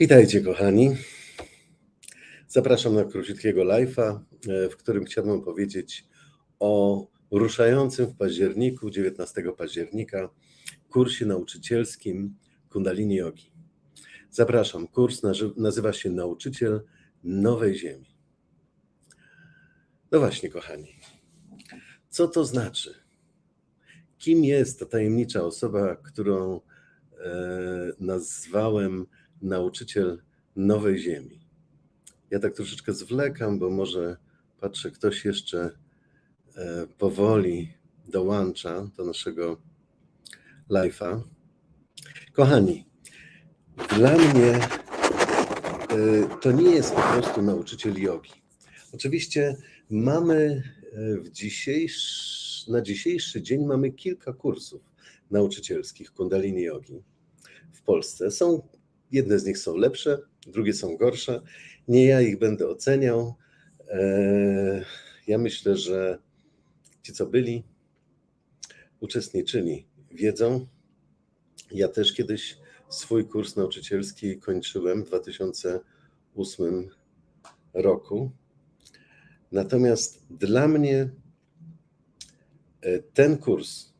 Witajcie, kochani. Zapraszam na króciutkiego live'a, e, w którym chciałbym powiedzieć o ruszającym w październiku, 19 października, kursie nauczycielskim Kundalini Yogi. Zapraszam. Kurs nazywa się Nauczyciel Nowej Ziemi. No właśnie, kochani. Co to znaczy? Kim jest ta tajemnicza osoba, którą nazwałem nauczyciel nowej ziemi? Ja tak troszeczkę zwlekam, bo może patrzę, ktoś jeszcze e, powoli dołącza do naszego live'a. Kochani, dla mnie e, to nie jest po prostu nauczyciel jogi. Oczywiście mamy e, w dzisiejszy, na dzisiejszy dzień mamy kilka kursów nauczycielskich Kundalini Jogi w Polsce. Są, jedne z nich są lepsze, drugie są gorsze. Nie ja ich będę oceniał. E, Ja myślę, że ci, co byli, uczestniczyli, wiedzą. Ja też kiedyś swój kurs nauczycielski kończyłem w 2008 roku. Natomiast dla mnie e, ten kurs,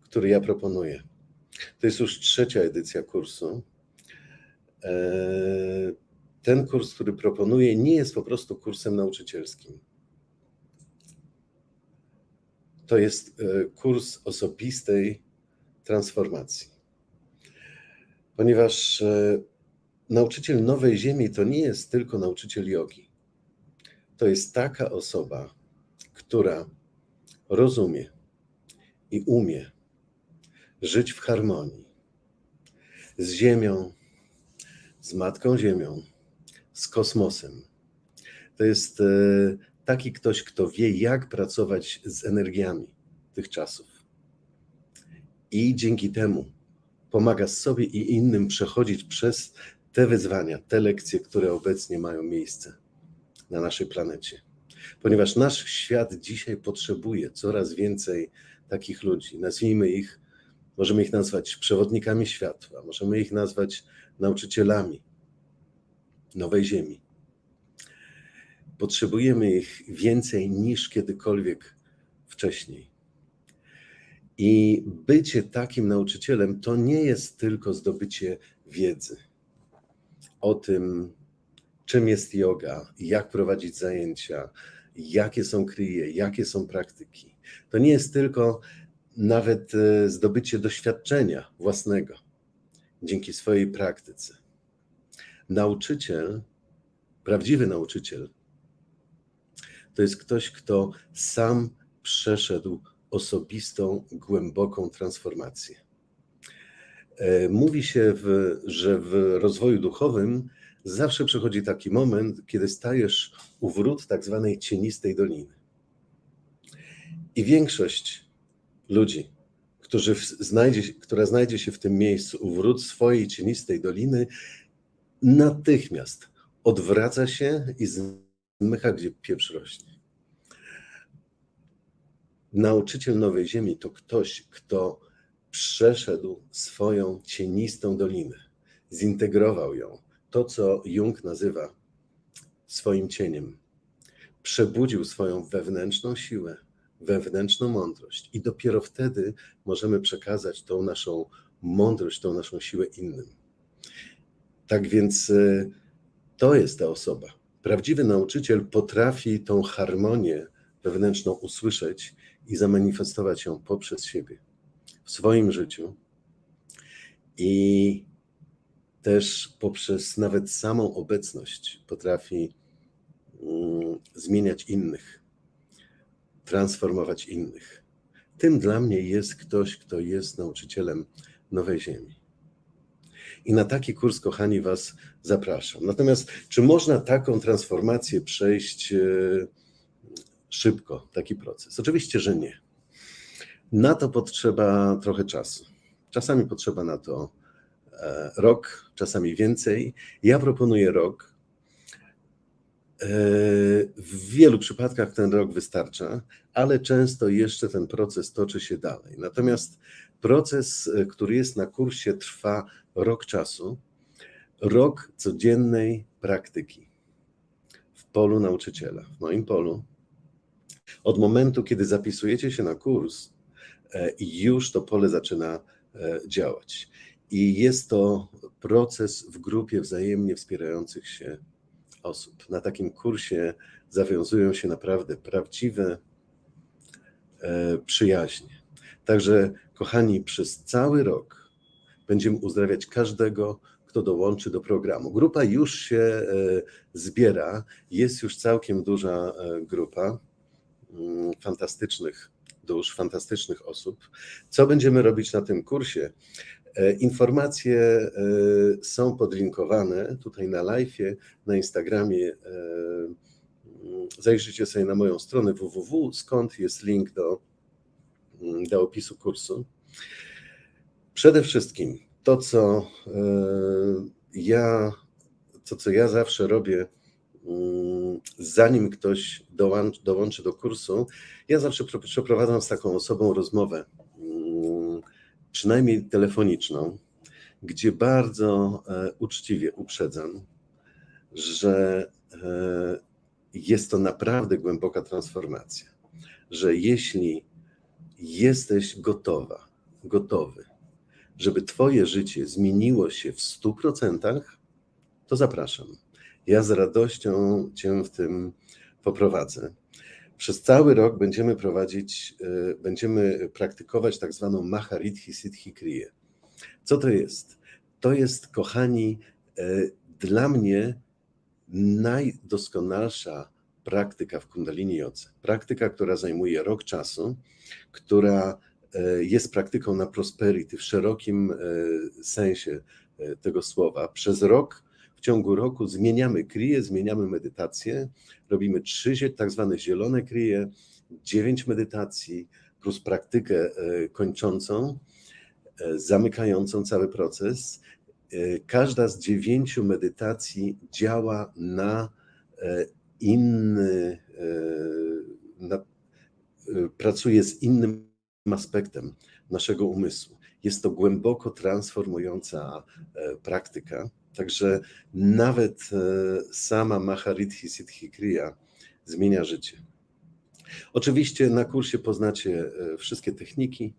który ja proponuję, to jest już trzecia edycja kursu. E, Ten kurs, który proponuję, nie jest po prostu kursem nauczycielskim. To jest e, kurs osobistej transformacji. Ponieważ e, nauczyciel nowej ziemi to nie jest tylko nauczyciel jogi. To jest taka osoba, która rozumie i umie żyć w harmonii z Ziemią, z Matką Ziemią, z kosmosem. To jest e, taki ktoś, kto wie, jak pracować z energiami tych czasów. I dzięki temu pomaga sobie i innym przechodzić przez te wyzwania, te lekcje, które obecnie mają miejsce na naszej planecie. Ponieważ nasz świat dzisiaj potrzebuje coraz więcej takich ludzi. Nazwijmy ich, możemy ich nazwać przewodnikami światła, możemy ich nazwać nauczycielami nowej Ziemi. Potrzebujemy ich więcej niż kiedykolwiek wcześniej. I bycie takim nauczycielem to nie jest tylko zdobycie wiedzy o tym, czym jest yoga, jak prowadzić zajęcia, jakie są kryje, jakie są praktyki. To nie jest tylko nawet e, zdobycie doświadczenia własnego dzięki swojej praktyce. Nauczyciel, prawdziwy nauczyciel, to jest ktoś, kto sam przeszedł osobistą, głęboką transformację. E, Mówi się, w, że w rozwoju duchowym zawsze przychodzi taki moment, kiedy stajesz u wrót tak zwanej cienistej doliny. I większość ludzi, którzy znajdzie, która znajdzie się w tym miejscu u wrót swojej cienistej doliny, natychmiast odwraca się i zmycha, gdzie pieprz rośnie. Nauczyciel Nowej Ziemi to ktoś, kto przeszedł swoją cienistą dolinę, zintegrował ją, to co Jung nazywa swoim cieniem. Przebudził swoją wewnętrzną siłę, wewnętrzną mądrość, i dopiero wtedy możemy przekazać tą naszą mądrość, tą naszą siłę innym. Tak więc y, to jest ta osoba. Prawdziwy nauczyciel potrafi tą harmonię wewnętrzną usłyszeć i zamanifestować ją poprzez siebie w swoim życiu i też poprzez nawet samą obecność potrafi mm, zmieniać innych, transformować innych. Tym dla mnie jest ktoś, kto jest nauczycielem nowej ziemi. I na taki kurs, kochani, Was zapraszam. Natomiast, czy można taką transformację przejść e, szybko, taki proces? Oczywiście, że nie. Na to potrzeba trochę czasu. Czasami potrzeba na to e, rok, czasami więcej. Ja proponuję rok. W wielu przypadkach ten rok wystarcza, ale często jeszcze ten proces toczy się dalej. Natomiast Proces, e, który jest na kursie, trwa rok czasu. Rok codziennej praktyki w polu nauczyciela, w moim polu. Od momentu, kiedy zapisujecie się na kurs, e, już to pole zaczyna e, działać. I jest to proces w grupie wzajemnie wspierających się osób. Na takim kursie zawiązują się naprawdę prawdziwe e, przyjaźnie. Także, kochani, przez cały rok będziemy uzdrawiać każdego, kto dołączy do programu. Grupa już się e, zbiera, jest już całkiem duża e, grupa mm, fantastycznych dusz, fantastycznych osób. Co będziemy robić na tym kursie? E, Informacje e, są podlinkowane tutaj na live, na Instagramie. e, mm, Zajrzyjcie sobie na moją stronę www, skąd jest link do, mm, do opisu kursu. Przede wszystkim to, co ja, to, co ja zawsze robię, mm, zanim ktoś dołączy, dołączy do kursu, ja zawsze prze- przeprowadzam z taką osobą rozmowę, przynajmniej telefoniczną, gdzie bardzo e, uczciwie uprzedzam, że e, jest to naprawdę głęboka transformacja. Że jeśli jesteś gotowa, gotowy, żeby Twoje życie zmieniło się w 100%, to zapraszam. Ja z radością Cię w tym poprowadzę. Przez cały rok będziemy prowadzić, e, będziemy praktykować tak zwaną Maharidhi Siddhi Kriya. Co to jest? To jest, kochani, e, dla mnie najdoskonalsza praktyka w Kundalini Jodze. Praktyka, która zajmuje rok czasu, która e, jest praktyką na prosperity w szerokim sensie tego słowa. Przez rok, ciągu roku zmieniamy kriję, zmieniamy medytację, robimy trzy tak zwane zielone kryje, dziewięć medytacji plus praktykę e, kończącą, e, zamykającą cały proces. E, Każda z dziewięciu medytacji działa na inny, na, pracuje z innym aspektem naszego umysłu. Jest to głęboko transformująca praktyka. Także nawet e, sama Maharidhi Siddhi Kriya zmienia życie. Oczywiście na kursie poznacie e, wszystkie techniki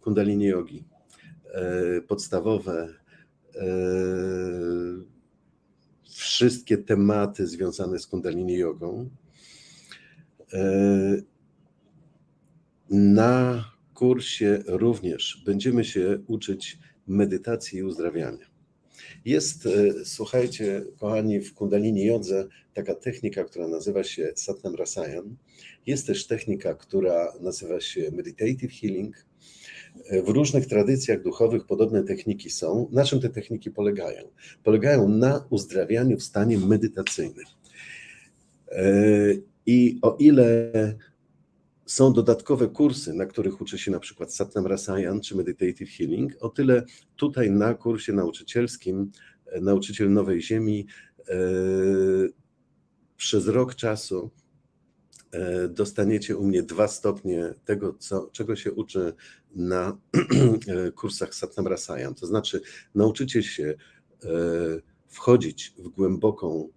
Kundalini Yogi, e, podstawowe, wszystkie tematy związane z Kundalini Jogą. Na kursie również będziemy się uczyć medytacji i uzdrawiania. Jest, e, słuchajcie, kochani, w Kundalini Jodze taka technika, która nazywa się Satnam Rasayan. Jest też technika, która nazywa się Meditative Healing. E, W różnych tradycjach duchowych podobne techniki są. Na czym te techniki polegają? Polegają na uzdrawianiu w stanie medytacyjnym. E, I o ile są dodatkowe kursy, na których uczy się na przykład Satnam Rasayan czy Meditative Healing, o tyle tutaj na kursie nauczycielskim e, Nauczyciel Nowej Ziemi e, przez rok czasu e, dostaniecie u mnie dwa stopnie tego, co, czego się uczy na kursach Satnam Rasayan. To znaczy nauczycie się wchodzić w głęboką,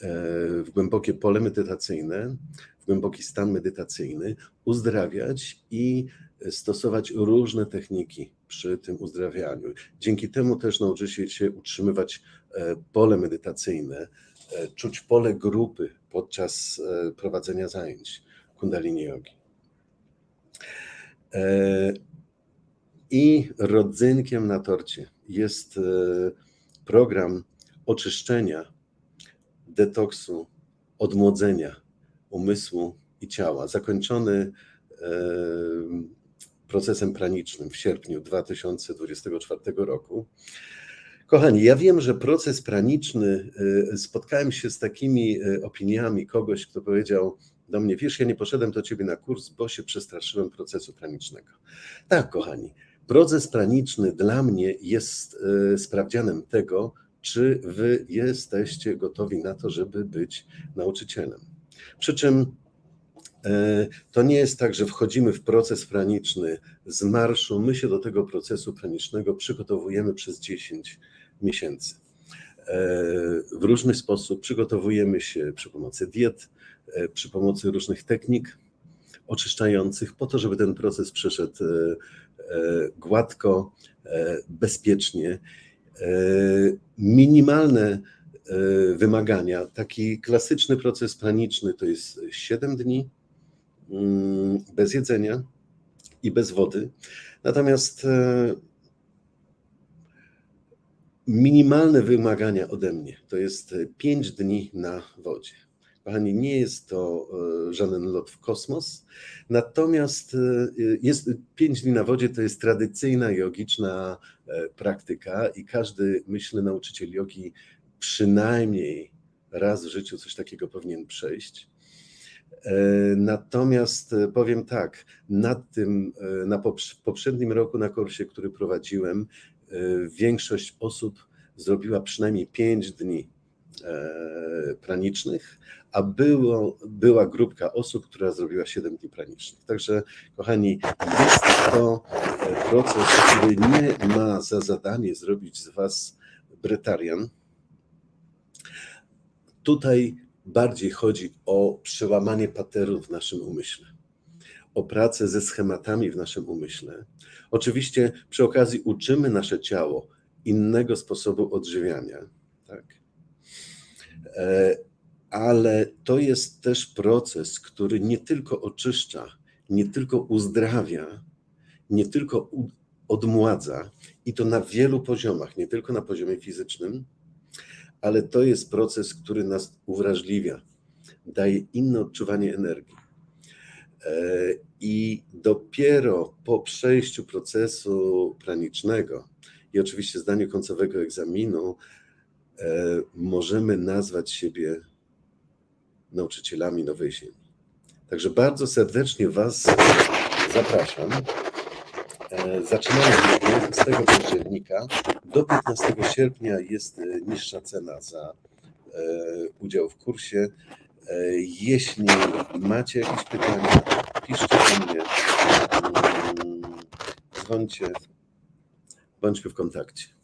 w głębokie pole medytacyjne, w głęboki stan medytacyjny, uzdrawiać i stosować różne techniki przy tym uzdrawianiu. Dzięki temu też nauczycie się utrzymywać e, pole medytacyjne, e, czuć pole grupy podczas e, prowadzenia zajęć Kundalini Yogi. E, I rodzynkiem na torcie jest e, program oczyszczenia, detoksu, odmłodzenia umysłu i ciała, zakończony procesem pranicznym w sierpniu 2024 roku. Kochani, ja wiem, że proces praniczny, y, spotkałem się z takimi y, opiniami kogoś, kto powiedział do mnie, wiesz, ja nie poszedłem do ciebie na kurs, bo się przestraszyłem procesu pranicznego. Tak, kochani, proces praniczny dla mnie jest y, sprawdzianem tego, czy wy jesteście gotowi na to, żeby być nauczycielem. Przy czym E, To nie jest tak, że wchodzimy w proces praniczny z marszu. My się do tego procesu pranicznego przygotowujemy przez 10 miesięcy. E, W różny sposób przygotowujemy się przy pomocy diet, e, przy pomocy różnych technik oczyszczających, po to, żeby ten proces przeszedł gładko, bezpiecznie. E, Minimalne e, wymagania, taki klasyczny proces praniczny to jest 7 dni mm, bez jedzenia i bez wody. Natomiast e, minimalne wymagania ode mnie to jest 5 dni na wodzie. Kochani, nie jest to żaden lot w kosmos, natomiast jest 5 dni na wodzie to jest tradycyjna jogiczna praktyka i każdy, myślę, nauczyciel jogi przynajmniej raz w życiu coś takiego powinien przejść. E, Natomiast e, powiem tak, nad tym, e, na poprz- poprzednim roku na kursie, który prowadziłem, e, większość osób zrobiła przynajmniej 5 dni e, pranicznych, a było, była grupka osób, która zrobiła 7 dni pranicznych. Także, kochani, jest to e, proces, który nie ma za zadanie zrobić z Was bretarian. Tutaj bardziej chodzi o przełamanie paterów w naszym umyśle, o pracę ze schematami w naszym umyśle. Oczywiście przy okazji uczymy nasze ciało innego sposobu odżywiania? E, ale to jest też proces, który nie tylko oczyszcza, nie tylko uzdrawia, nie tylko odmładza i to na wielu poziomach, nie tylko na poziomie fizycznym, ale to jest proces, który nas uwrażliwia, daje inne odczuwanie energii. E, I dopiero po przejściu procesu pranicznego i oczywiście zdaniu końcowego egzaminu e, możemy nazwać siebie nauczycielami Nowej Ziemi. Także bardzo serdecznie Was zapraszam. E, Zaczynamy 15 października. Do 15 sierpnia jest e, niższa cena za e, udział w kursie. E, Jeśli macie jakieś pytania, piszcie do mnie, mm, dzwońcie, bądźmy w kontakcie.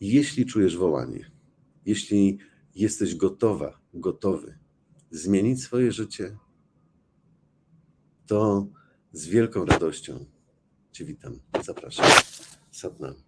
Jeśli czujesz wołanie, jeśli jesteś gotowa, gotowy zmienić swoje życie, to z wielką radością Cię witam. Zapraszam. Satnam.